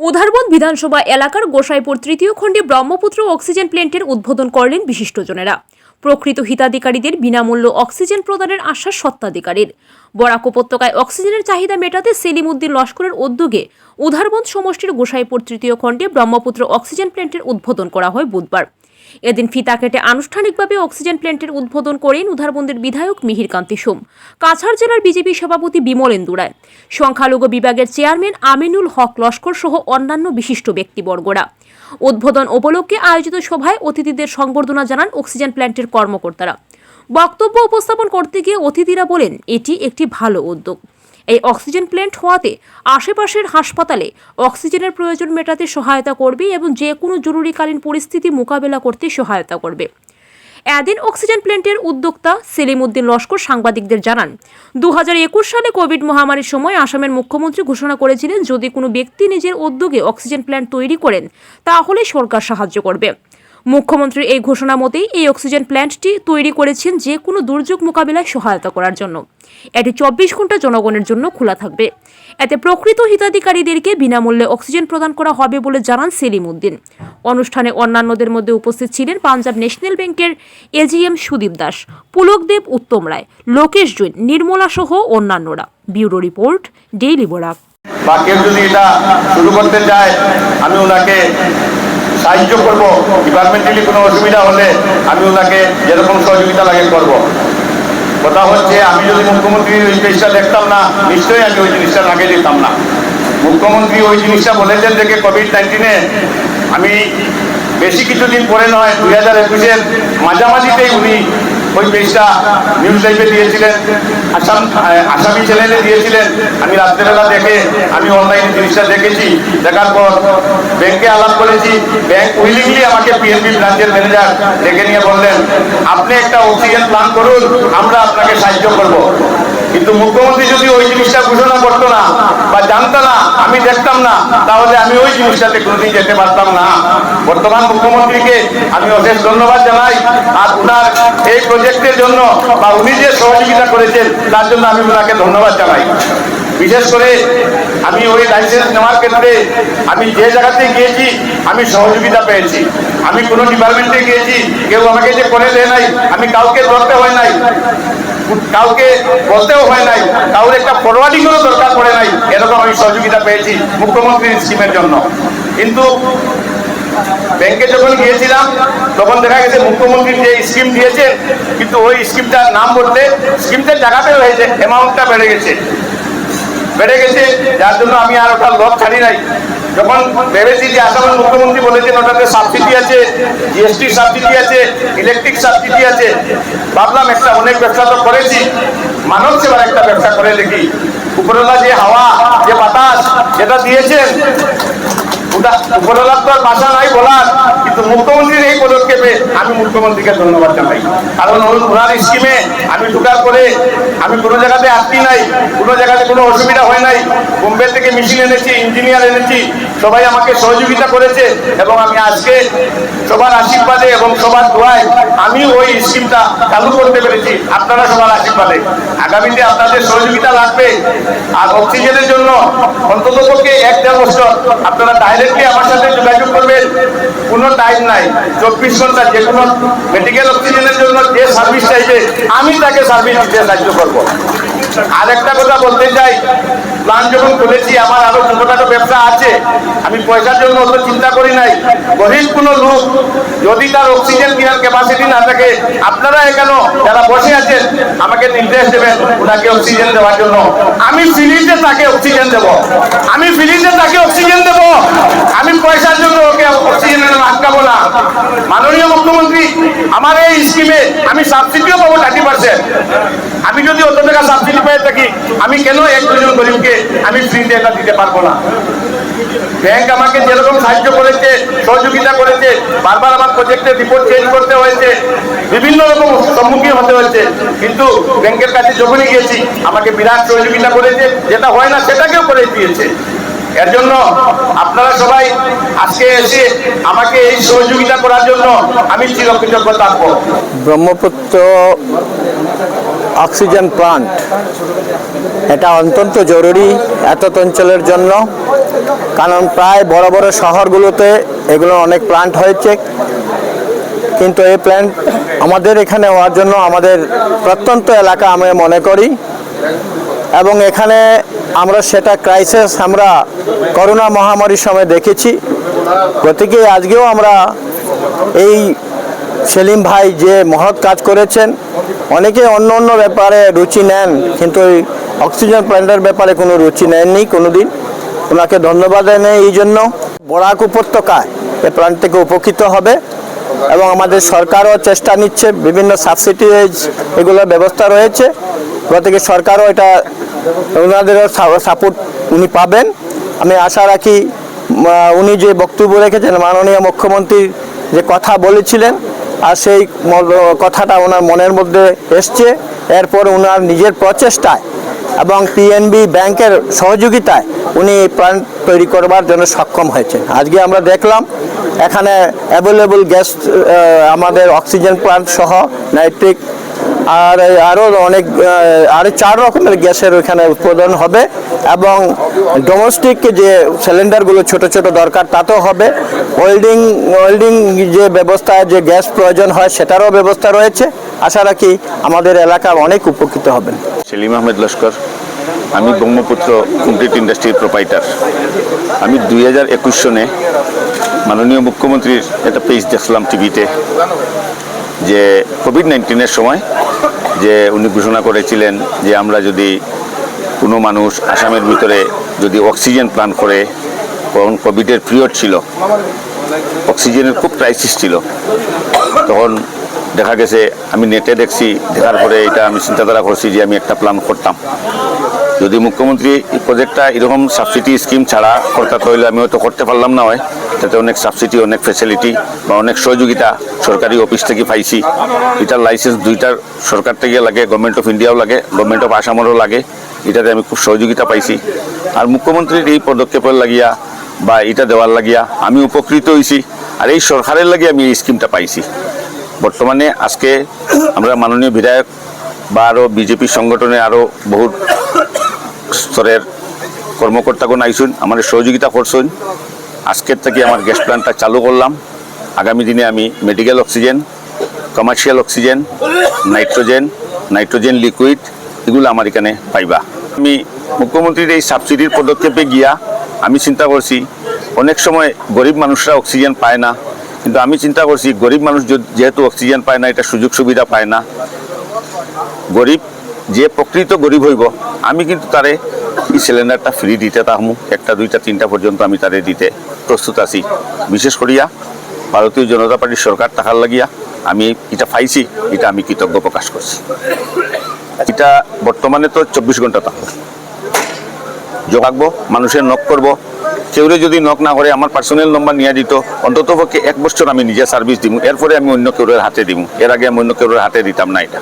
উধারবন বিধানসভা এলাকার গোসাইপুর তৃতীয় খণ্ডে ব্রহ্মপুত্র অক্সিজেন প্ল্যান্টের উদ্বোধন করলেন বিশিষ্টজনেরা। প্রকৃত হিতাধিকারীদের বিনামূল্য অক্সিজেন প্রদানের আশ্বাস সত্ত্বাধিকারীর বরাক উপত্যকায় অক্সিজেনের চাহিদা মেটাতে সেলিম উদ্দিন লস্করের উদ্যোগে উধারবন্দ সমষ্টির গোসাইপুর তৃতীয় খণ্ডে ব্রহ্মপুত্র অক্সিজেন প্ল্যান্টের উদ্বোধন করা হয় বুধবার। এদিন ফিতা কেটে আনুষ্ঠানিকভাবে অক্সিজেন প্ল্যান্টের উদ্বোধন করেন উধারবন্দের বিধায়ক মিহির কান্তি সোম। কাছাড় জেলার বিজেপি সভাপতি বিমলেন্দু রায় সংখ্যালঘু বিভাগের চেয়ারম্যান আমিনুল হক লস্কর সহ অন্যান্য বিশিষ্ট ব্যক্তিবর্গরা। উদ্বোধন উপলক্ষে আয়োজিত সভায় অতিথিদের সংবর্ধনা জানান অক্সিজেন প্ল্যান্টের কর্মকর্তারা। বক্তব্য উপস্থাপন করতে গিয়ে অতিথিরা বলেন, এটি একটি ভালো উদ্যোগ। এই অক্সিজেন প্ল্যান্ট হওয়াতে আশেপাশের হাসপাতালে অক্সিজেনের প্রয়োজন মেটাতে সহায়তা করবে এবং যে কোনো জরুরিকালীন পরিস্থিতি মোকাবেলা করতে সহায়তা করবে। এদিন অক্সিজেন প্ল্যান্টের উদ্যোক্তা সেলিম উদ্দিন লস্কর সাংবাদিকদের জানান দু একুশ সালে কোভিড মহামারীর সময় আসামের মুখ্যমন্ত্রী ঘোষণা করেছিলেন, যদি কোনো ব্যক্তি নিজের উদ্যোগে অক্সিজেন প্ল্যান্ট তৈরি করেন, তাহলে সরকার সাহায্য করবে। মুখ্যমন্ত্রীর এই ঘোষণা মতেই এই অক্সিজেন প্ল্যান্টটি তৈরি করেছেন যে কোনো দুর্যোগ মোকাবিলায় সহায়তা করার জন্য। এটি চব্বিশ ঘণ্টা জনগণের জন্য খোলা থাকবে। এতে প্রকৃত হিতাধিকারীদেরকে বিনামূল্যে অক্সিজেন প্রদান করা হবে বলে জানান সেলিম উদ্দিন। অনুষ্ঠানে অন্যান্যদের মধ্যে উপস্থিত ছিলেন পাঞ্জাব ন্যাশনাল ব্যাংকের এজিএম সুদীপ দাস, পুলকদেব উত্তম রায়, লোকেশ জৈন, নির্মলা সহ অন্যান্যরা। Bureau report, daily Barak. বা কেউ যদি এটা শুরু করতে চায়, আমি ওনাকে সাহায্য করব ডিপার্টমেন্টালি কোনো অসুবিধা হলে আমি ওনাকে যেরকম সহযোগিতা লাগে করব। কথা হচ্ছে, আমি যদি মুখ্যমন্ত্রী ওই জিনিসটা দেখতাম না, নিশ্চয়ই আমি ওই জিনিসটা আগে দিতাম না। মুখ্যমন্ত্রী ওই জিনিসটা বলেছেন দেখে কোভিড নাইন্টিনে আমি বেশি কিছুদিন পরে নয়, দুই হাজার একুশের মাঝামাঝিতেই উনি ওই পেজটা নিউজ লাইভে দিয়েছিলেন, আসাম আসামি চ্যানেলে দিয়েছিলেন। আমি রাত্রেবেলা দেখে, আমি অনলাইনে জিনিসটা দেখেছি। দেখার পর ব্যাংকে আলাপ করেছি। ব্যাংক উইলিংলি আমাকে পিএনবি ব্রাঞ্চের ম্যানেজার ডেকে নিয়ে বললেন, আপনি একটা অক্সিজেন প্ল্যান করুন, আমরা আপনাকে সাহায্য করব। কিন্তু মুখ্যমন্ত্রী যদি ওই জিনিসটা ঘোষণা করতো না বা জানতো না, আমি দেখতাম না, তাহলে আমি ওই জিনিসটাতে কোনোদিন যেতে পারতাম না। বর্তমান মুখ্যমন্ত্রীকে আমি অশেষ ধন্যবাদ জানাই। আর উনার এই প্রজেক্টের জন্য বা উনি যে সহযোগিতা করেছেন, তার জন্য আমি ওনাকে ধন্যবাদ জানাই। বিশেষ করে আমি ওই লাইসেন্স নেওয়ার ক্ষেত্রে আমি যে জায়গাতে গিয়েছি, আমি সহযোগিতা পেয়েছি। আমি কোনো ডিপার্টমেন্টে গিয়েছি, কেউ আমাকে যে করে দেয় নাই, আমি কাউকে ধরতে হয় নাই, কাউকে বলতেও হয় নাই, কাউর একটা ফরওয়ার্ডিংও দরকার পড়ে নাই, এরকম আমি সহযোগিতা পেয়েছি মুখ্যমন্ত্রীর স্কিমের জন্য। কিন্তু ব্যাংকে যখন গিয়েছিলাম, তখন দেখা গেছে মুখ্যমন্ত্রী যে স্কিম দিয়েছে কিন্তু ওই স্কিমটার নাম বলতে স্কিমটার জায়গাতেও হয়েছে অ্যামাউন্টটা বেড়ে গেছে। বেড়ে গেছে, যার জন্য আমি আর ওটা লক ছাড়ি নাই। যখন ভেবেছি যে আসামের মুখ্যমন্ত্রী বলেছেন, ওটাতে সাবসিডি আছে জিএসটি সাবসিডি আছে ইলেকট্রিক সাবসিডি আছে, ভাবলাম একটা অনেক ব্যবসা তো করেছি, মানব সেবার একটা ব্যবসা করে দেখি। উপরওয়ালা যে হাওয়া, যে বাতাস, যেটা দিয়েছেন বলার, কিন্তু এই পদক্ষেপে আমি ধন্যবাদ জানাই। কারণ স্কিমে আমি আমি কোনো জায়গাতে নাই, কোনো জায়গাতে কোনো অসুবিধা হয় নাই। বোম্বে থেকে মেশিন এনেছি, ইঞ্জিনিয়ার এনেছি, সবাই আমাকে সহযোগিতা করেছে এবং আমি আজকে সবার আশীর্বাদে এবং সবার দোয়ায় আমি ওই স্কিমটা চালু করতে পেরেছি, আপনারা সবার আশীর্বাদে। আগামীতে আপনাদের সহযোগিতা লাগবে। আর অক্সিজেনের জন্য অন্তত পক্ষে এক দেড় বছর আপনারা ডাইরেক্টলি আমার সাথে যোগাযোগ করবেন। কোনো টাইম নাই। চব্বিশ ঘণ্টা যে কোনো মেডিকেল অক্সিজেনের জন্য যে সার্ভিস চাইবে, আমি তাকে সার্ভিস দিতে সাহায্য করব। আর একটা কথা বলতে চাই। প্ল্যান যখন খুলেছি, আমার আরও ছোটখাটো ব্যবসা আছে। আমি পয়সার জন্য অত চিন্তা করি নাই। গরিব কোনো লোক যদি তার অক্সিজেন কেনার ক্যাপাসিটি না থাকে, আপনারা এখানে যারা বসে আছেন, আমাকে নির্দেশ দেবেন ওনাকে অক্সিজেন দেওয়ার জন্য। আমি ফ্রিতে তাকে অক্সিজেন দেব। আমি ফ্রিতে তাকে অক্সিজেন দেব। আমি পয়সার জন্য ওকে অক্সিজেনের আটকাবো না। মাননীয় মুখ্যমন্ত্রী, আমার এই স্কিমে আমি সাবসিডিও পাবো থার্টি পার্সেন্ট আমি যদি অত টাকা সাবসিডি পেয়ে থাকি, আমি কেন এক দুজন গরিবকে আমি ফ্রিতে এটা দিতে পারব না? ব্যাংক আমাকে যেরকম সাহায্য করেছে, সহযোগিতা করেছে, বারবার আমার প্রজেক্টের রিপোর্ট চেঞ্জ করতে হয়েছে, বিভিন্ন রকম সম্মুখীন হতে হয়েছে, কিন্তু ব্যাংকের কাছে যখনই গিয়েছি, আমাকে বিরাট সহযোগিতা করেছে, যেটা হয় না সেটাকেও করে দিয়েছে। এর জন্য আপনারা সবাই আজকে এসে আমাকে এই সহযোগিতা করার জন্য আমি চিরকৃতজ্ঞ থাকব ব্রহ্মপুত্র অক্সিজেন প্লান্ট। এটা অত্যন্ত জরুরি এত অঞ্চলের জন্য, কারণ প্রায় বড় বড় শহরগুলোতে এগুলো অনেক প্লান্ট হয়েছে। কিন্তু এই প্ল্যান্ট আমাদের এখানে হওয়ার জন্য আমাদের প্রত্যন্ত এলাকা আমি মনে করি। এবং এখানে আমরা সেটা ক্রাইসিস আমরা করোনা মহামারীর সময় দেখেছি। গতিকে আজকেও আমরা এই সেলিম ভাই যে মহৎ কাজ করেছেন, অনেকে অন্য অন্য ব্যাপারে রুচি নেন, কিন্তু ওই অক্সিজেন প্ল্যান্টের ব্যাপারে কোনো রুচি নেননি কোনোদিন। ওনাকে ধন্যবাদ এনে এই জন্য। বরাক উপত্যকায় এই প্ল্যান্ট থেকে উপকৃত হবে এবং আমাদের সরকারও চেষ্টা নিচ্ছে, বিভিন্ন সাবসিডিজ এগুলোর ব্যবস্থা রয়েছে। গতিকে সরকারও এটা ওনাদেরও সাপোর্ট উনি পাবেন। আমি আশা রাখি উনি যে বক্তব্য রেখেছেন, মাননীয় মুখ্যমন্ত্রী যে কথা বলেছিলেন আর সেই কথাটা ওনার মনের মধ্যে এসছে। এরপর ওনার নিজের প্রচেষ্টায় এবং পিএনবি ব্যাংকের সহযোগিতায় উনি প্ল্যান্ট তৈরি করবার জন্য সক্ষম হয়েছেন। আজকে আমরা দেখলাম, এখানে অ্যাভেলেবল গ্যাস আমাদের অক্সিজেন প্ল্যান্ট সহ নাইট্রিক আর আরও অনেক আরও চার রকমের গ্যাসের ওইখানে উৎপাদন হবে এবং ডোমেস্টিক যে সিলিন্ডারগুলো ছোট ছোট দরকার তাতেও হবে। ওয়েল্ডিং ওয়েল্ডিং যে ব্যবস্থা, যে গ্যাস প্রয়োজন হয় সেটারও ব্যবস্থা রয়েছে। আশা রাখি আমাদের এলাকা অনেক উপকৃত হবেন। সেলিম আহমেদ লস্কর, আমি ব্রহ্মপুত্র কমপ্লিট ইন্ডাস্ট্রির প্রোপাইটার আমি দুই হাজার একুশ সনে মাননীয় মুখ্যমন্ত্রীর একটা পেজ দেখলাম টিভিতে যে কোভিড নাইন্টিনের সময় যে উনি ঘোষণা করেছিলেন যে আমরা যদি কোনো মানুষ আসামের ভিতরে যদি অক্সিজেন প্ল্যান করে, তখন কোভিডের পিরিয়ড ছিল, অক্সিজেনের খুব ক্রাইসিস ছিল। তখন দেখা গেছে, আমি নেটে দেখছি, দেখার পরে এটা আমি চিন্তাধারা করছি যে আমি একটা প্ল্যান করতাম। যদি মুখ্যমন্ত্রী এই প্রজেক্টটা এরকম সাবসিডি স্কিম ছাড়া করতে হইলে আমি হয়তো করতে পারলাম না হয়। তাতে অনেক সাবসিডি অনেক ফেসিলিটি বা অনেক সহযোগিতা সরকারি অফিস থেকে পাইছি। এটার লাইসেন্স দুইটার সরকার থেকে লাগে গভর্নমেন্ট অফ ইন্ডিয়াও লাগে গভর্নমেন্ট অফ আসামেরও লাগে। এটাতে আমি খুব সহযোগিতা পাইছি। আর মুখ্যমন্ত্রীর এই পদক্ষেপের লাগিয়া বা এটা দেওয়ার লাগিয়া আমি উপকৃত হয়েছি আর এই সরকারের লাগে আমি এই স্কিমটা পাইছি। বর্তমানে আজকে আমরা মাননীয় বিধায়ক বা আরও বিজেপি সংগঠনে আরও বহুত স্তরের কর্মকর্তাগণ আইসুন, আমাদের সহযোগিতা করছেন আজকের থেকে আমার গ্যাস প্ল্যান্টটা চালু করলাম। আগামী দিনে আমি medical oxygen commercial oxygen nitrogen nitrogen liquid এগুলো আমার এখানে পাইবা। আমি মুখ্যমন্ত্রীর এই সাবসিডির পদক্ষেপে গিয়া আমি চিন্তা করছি, অনেক সময় গরিব মানুষরা অক্সিজেন পায় না, কিন্তু আমি চিন্তা করছি গরিব মানুষ যেহেতু অক্সিজেন পায় না, এটা সুযোগ সুবিধা পায় না। গরিব যে প্রকৃত গরিব হইব, আমি কিন্তু তারে এই সিলিন্ডারটা ফ্রি দিতে তাহমু। একটা, দুইটা, তিনটা পর্যন্ত আমি তারে দিতে প্রস্তুত আছি। বিশেষ করিয়া ভারতীয় জনতা পার্টির সরকার টাকার লাগিয়া আমি এটা পাইছি, এটা আমি কৃতজ্ঞ প্রকাশ করছি। এটা বর্তমানে তো চব্বিশ ঘণ্টা থাকব যোগাকবো মানুষের নক করব। কেউরে যদি নক না করে, আমার পার্সোনাল নম্বর নিয়ে দিত। অন্তত পক্ষে এক বছর আমি নিজে সার্ভিস দিব এরপরে আমি অন্য কেউরের হাতে দিব এর আগে আমি অন্য কেউরের হাতে দিতাম না এটা।